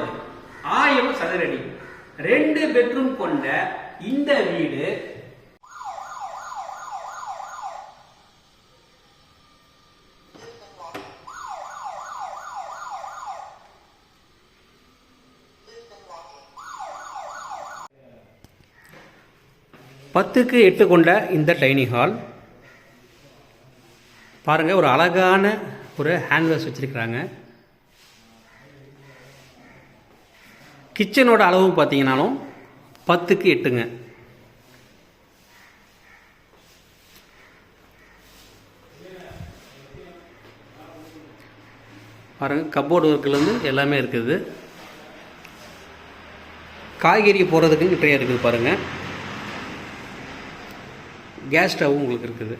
அஞ்சுக்கு ஆயிரம் சதுரடி. ரெண்டு பெட்ரூம் கொண்ட இந்த வீடு பத்துக்கு எட்டு கொண்ட இந்த டைனிங் ஹால். பாருங்கள் ஒரு அழகான ஒரு ஹேண்ட்வேஸ் வச்சுருக்கிறாங்க. கிச்சனோட அளவு பார்த்தீங்கன்னாலும் பத்துக்கு எட்டுங்க. பாருங்கள் கப்போர்டு ஒர்க்லேருந்து எல்லாமே இருக்குது. காய்கறி போடுறதுக்கு ட்ரே இருக்குது பாருங்கள் கேஸ் ஸ்டவ்வும் உங்களுக்கு இருக்குது.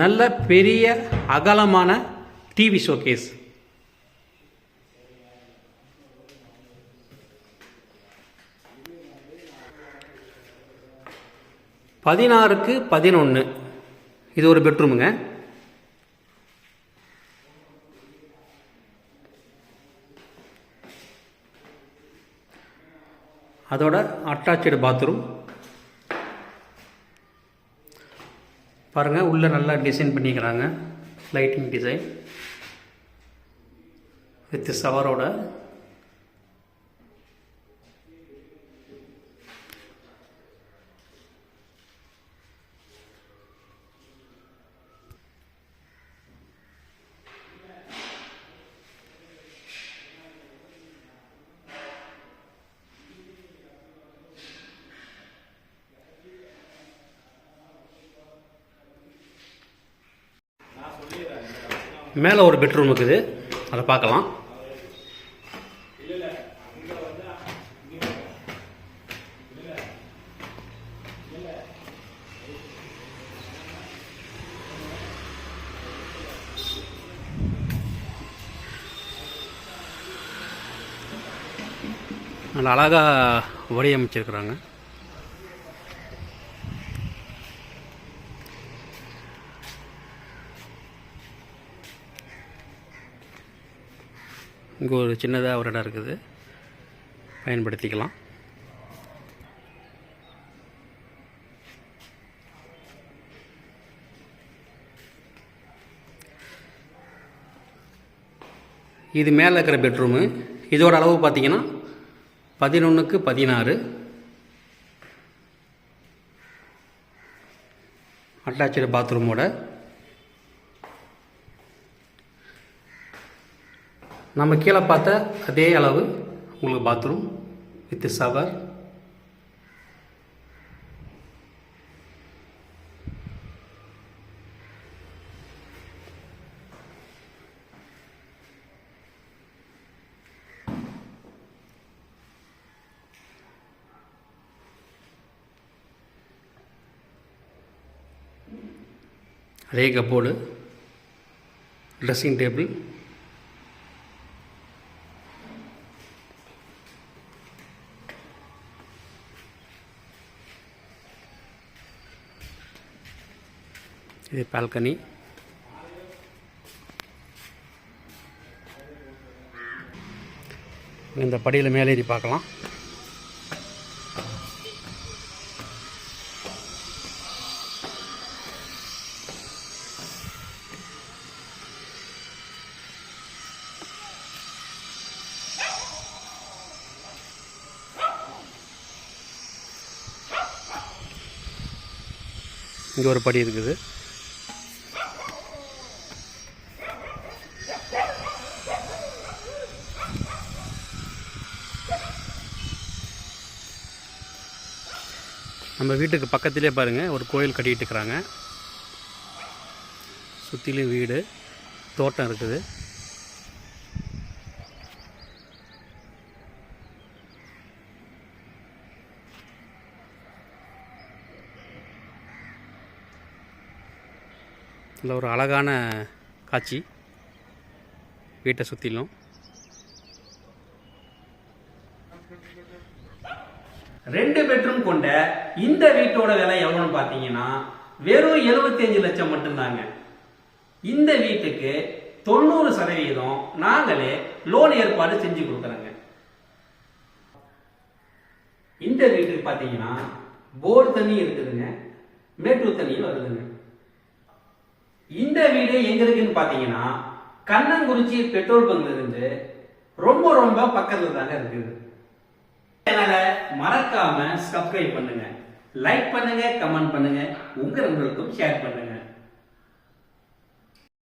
நல்ல பெரிய அகலமான டிவி ஷோகேஸ் பதினாறுக்கு பதினொன்று இது ஒரு பெட்ரூமுங்க. அதோட அட்டாச்சு பாத்ரூம் பாருங்கள் உள்ளே நல்லா டிசைன் பண்ணிக்கிறாங்க. லைட்டிங் டிசைன் வித் சவரோட மேலே ஒரு பெட்ரூம் இருக்குது. அதை பார்க்கலாம். நல்லா அழகாக வடிவமைச்சிருக்கிறாங்க இங்கே ஒரு சின்னதாக ஒரு இடம் இருக்குது. பயன்படுத்திக்கலாம். இது மேலே இருக்கிற பெட்ரூமு. இதோட அளவு பார்த்தீங்கன்னா பதினொன்றுக்கு பதினாறு. அட்டாச்சு பாத்ரூமோட நம்ம கீழே பார்த்த அதே அளவு உங்களுக்கு பாத்ரூம் வித் சவர் அதே கப்போர்டு ட்ரெஸ்ஸிங் டேபிள் இது பால்கனி. இந்த படியில் மேலேறி பார்க்கலாம். இங்கே ஒரு படி இருக்குது. நம்ம வீட்டுக்கு பக்கத்திலே பாருங்கள் ஒரு கோயில் கட்டிகிட்டு இருக்கிறாங்க. சுற்றிலும் வீடு தோட்டம் இருக்குது. இதில் ஒரு அழகான காட்சி. வீட்டை சுற்றிலும் ரெண்டு பெட்ரூம் கொண்ட இந்த வீட்டோட விலை எவ்வளோன்னு பார்த்தீங்கன்னா வெறும் 75 லட்சம் மட்டும்தாங்க. இந்த வீட்டுக்கு தொண்ணூறு சதவீதம் நாங்களே லோன் ஏற்பாடு செஞ்சு கொடுக்குறோங்க. இந்த வீட்டுக்கு பார்த்தீங்கன்னா போர் தண்ணி இருக்குதுங்க. மேட்டூர் தண்ணியும் வருதுங்க. இந்த வீடு எங்க இருக்குன்னு பார்த்தீங்கன்னா கண்ணங்குறிச்சி பெட்ரோல் பங்க்ல இருந்து ரொம்ப ரொம்ப பக்கத்துல தாங்க இருக்குது. சேனலை மறக்காம சப்ஸ்கிரைப் பண்ணுங்க. லைக் பண்ணுங்க கமெண்ட் பண்ணுங்க. உங்க நண்பர்களுக்கும் ஷேர் பண்ணுங்க.